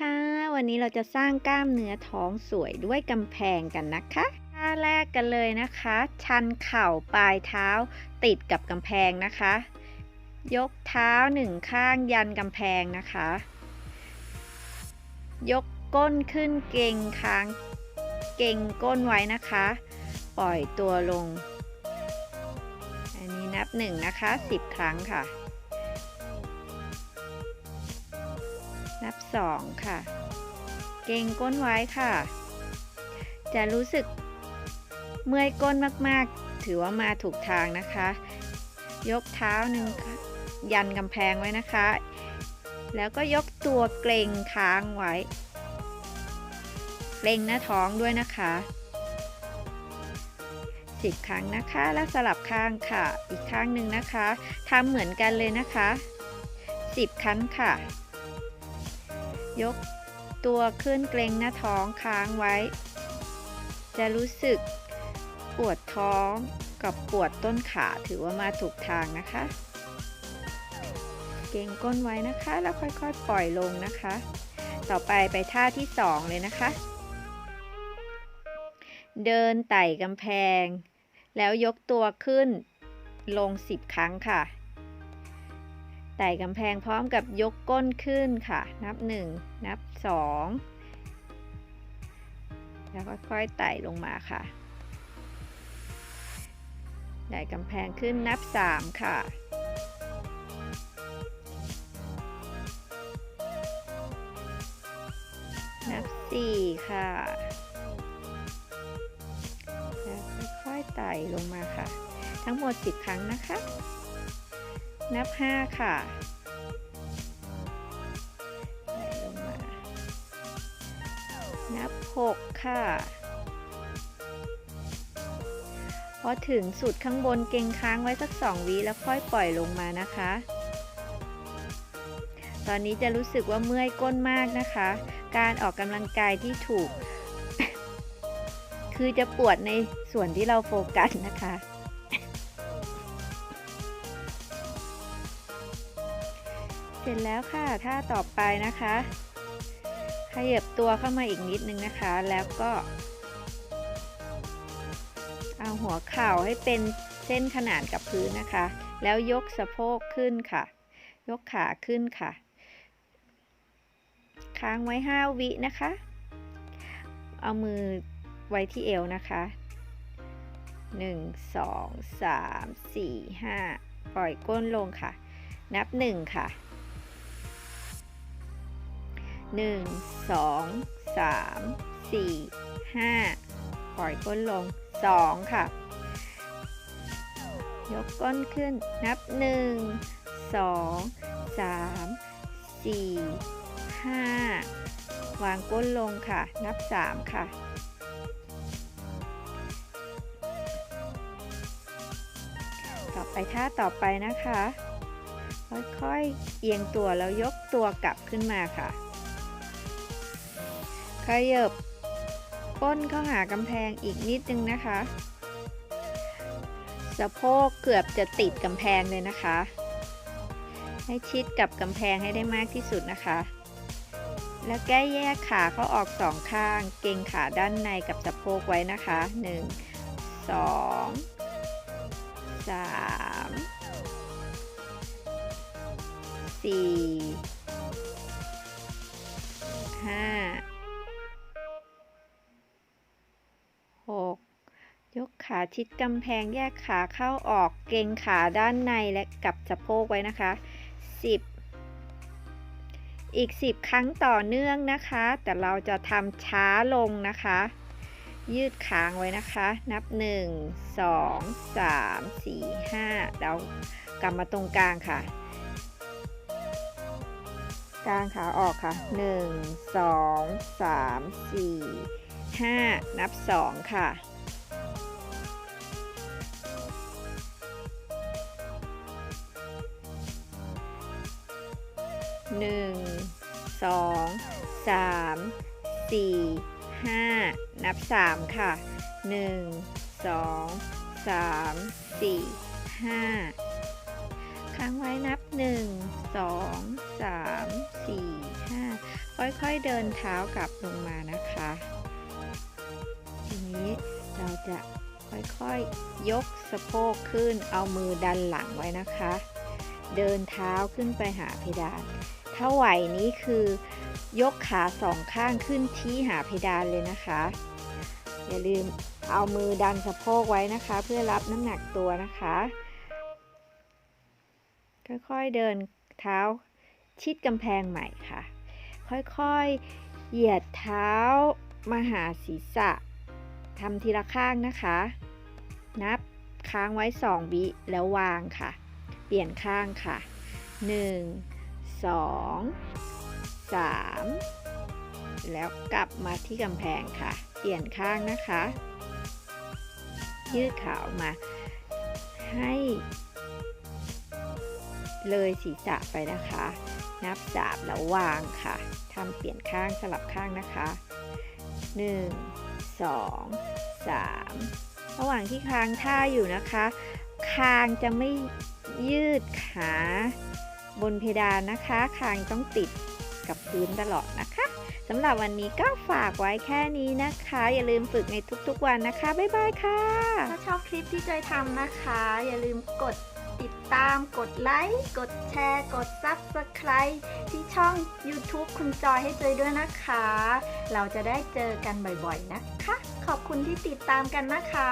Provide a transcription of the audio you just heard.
คะ วันนี้เราจะสร้างกล้ามเนื้อท้องสวยด้วยกำแพงกันนะคะท่าแรกกันเลยนะคะ ชันเข่าปลายเท้าติดกับกำแพงนะคะ ยกเท้าหนึ่งข้างยันกำแพงนะคะ ยกก้นขึ้นเก่งค้างเก่งก้นไว้นะคะ ปล่อยตัวลง อันนี้นับหนึ่งนะคะสิบครั้งค่ะ นับสองค่ะ เก่งก้นไว้ค่ะ จะรู้สึกเมื่อยก้นมากๆ ถือว่ามาถูกทางนะคะ ยกเท้าหนึ่งยันกำแพงไว้นะคะ แล้วก็ยกตัวเกรงค้างไว้ เกรงหน้าท้องด้วยนะคะสิบครั้งนะคะ แล้วสลับข้างค่ะ อีกข้างหนึ่งนะคะทำเหมือนกันเลยนะคะสิบครั้งค่ะ ยกตัวขึ้นเกรงหน้าท้องค้างไว้ จะรู้สึกปวดท้องกับปวดต้นขาถือว่ามาถูกทางนะคะ เกรงก้นไว้นะคะ แล้วค่อยๆ ปล่อยลงนะคะ ต่อไปไปท่าที่สองเลยนะคะ เดินไต่กำแพง แล้วยกตัวขึ้นลง 10 ครั้งค่ะ ไต่กำแพงพร้อมกับยกก้นขึ้นค่ะ นับ 1 นับ 2 แล้วค่อยๆไต่ลงมาค่ะไต่กำแพงขึ้นนับ 3 ค่ะนับ 4 ค่ะ แล้วค่อยๆไต่ลงมาค่ะ ทั้งหมด 10 ครั้งนะคะ นับ 5 ค่ะลงมานับ 6 ค่ะ พอถึงสุดข้างบนเก่งค้างไว้สัก 2วิแล้วค่อยปล่อยลงมานะคะ ตอนนี้จะรู้สึกว่าเมื่อยก้นมากนะคะ การออกกำลังกายที่ถูก คือจะปวดในส่วนที่เราโฟกัสนะคะ เสร็จแล้วค่ะท่าต่อไปนะคะ ขยับตัวเข้ามาอีกนิดนึงนะคะ แล้วก็ เอาหัวเข่าให้เป็นเส้นขนานกับพื้นนะคะ แล้วยกสะโพกขึ้นค่ะ ยกขาขึ้นค่ะ ค้างไว้ 5 วินะคะ เอามือไว้ที่เอวนะคะ 1 2 3 4 5 ปล่อยก้นลงค่ะนับ 1 ค่ะ 1 2 3 4 5 ปล่อยก้นลง 2 ค่ะ ยกก้นขึ้นนับ 1 2 3 4 5 วางก้นลงค่ะ นับ 3 ค่ะต่อไปท่าต่อไปนะคะ ค่อยๆ เอียงตัวแล้วยกตัวกลับขึ้นมาค่ะ ขยับก้นเข้าหากำแพงอีกนิดนึงนะคะ สะโพกเกือบจะติดกำแพงเลยนะคะ ให้ชิดกับกำแพงให้ได้มากที่สุดนะคะ แล้วแก้แยกขาเขาออกสองข้าง เกรงขาด้านในกับสะโพกไว้นะคะ 1 2 3 4 ขาชิดกำแพงแยกขาเข้าออกเกรงขาด้านในและกับสะโพกไว้นะคะ 10 อีก 10 ครั้งต่อเนื่องนะคะ แต่เราจะทำช้าลงนะคะ ยืดค้างไว้นะคะ นับ 1 2 3 4 5แล้วกลับมาตรงกลางค่ะกลางขาออกค่ะ 1 2 3 4 5 นับ 2 ค่ะ หนึ่งสองสามสี่ห้านับสามค่ะหนึ่งสองสามสี่ห้าค้างไว้นับหนึ่งสองสามสี่ห้าค่อยๆเดินเท้ากลับลงมานะคะ ทีนี้เราจะค่อยๆยกสะโพกขึ้นเอามือดันหลังไว้นะคะ เดินเท้าขึ้นไปหาเพดาน ถ้าไหวนี้คือยกขาสองข้างขึ้นที่หาเพดานเลยนะคะ อย่าลืมเอามือดันสะโพกไว้นะคะ เพื่อรับน้ำหนักตัวนะคะ ค่อยๆเดินเท้าชิดกำแพงใหม่ค่ะ ค่อยๆเหยียดเท้ามาหาศีรษะทำทีละข้างนะคะ นับค้างไว้ 2 วิแล้ววางค่ะ เปลี่ยนข้างค่ะ 1 2 3 แล้วกลับมาที่กำแพงค่ะ เปลี่ยนข้างนะคะ ยืดขาออกมา ให้ เลยศีรษะไปนะคะ นับสามแล้ววางค่ะทำเปลี่ยนข้างสลับข้างนะคะ 1 2 3 ระหว่างที่ค้างท่าอยู่นะคะ คางจะไม่ยืดขา บนเพดานนะคะ คางต้องติดกับพื้นตลอดนะคะสำหรับวันนี้ก็ฝากไว้แค่นี้นะคะ อย่าลืมฝึกในทุกๆวันนะคะ บ๊ายบายค่ะ ถ้าชอบคลิปที่จอยทำนะคะ อย่าลืมกดติดตามกดไลค์ กดแชร์ กด Subscribe ที่ช่อง YouTube คุณจอยให้จอยด้วยนะคะ เราจะได้เจอกันบ่อยๆนะคะ ขอบคุณที่ติดตามกันนะคะ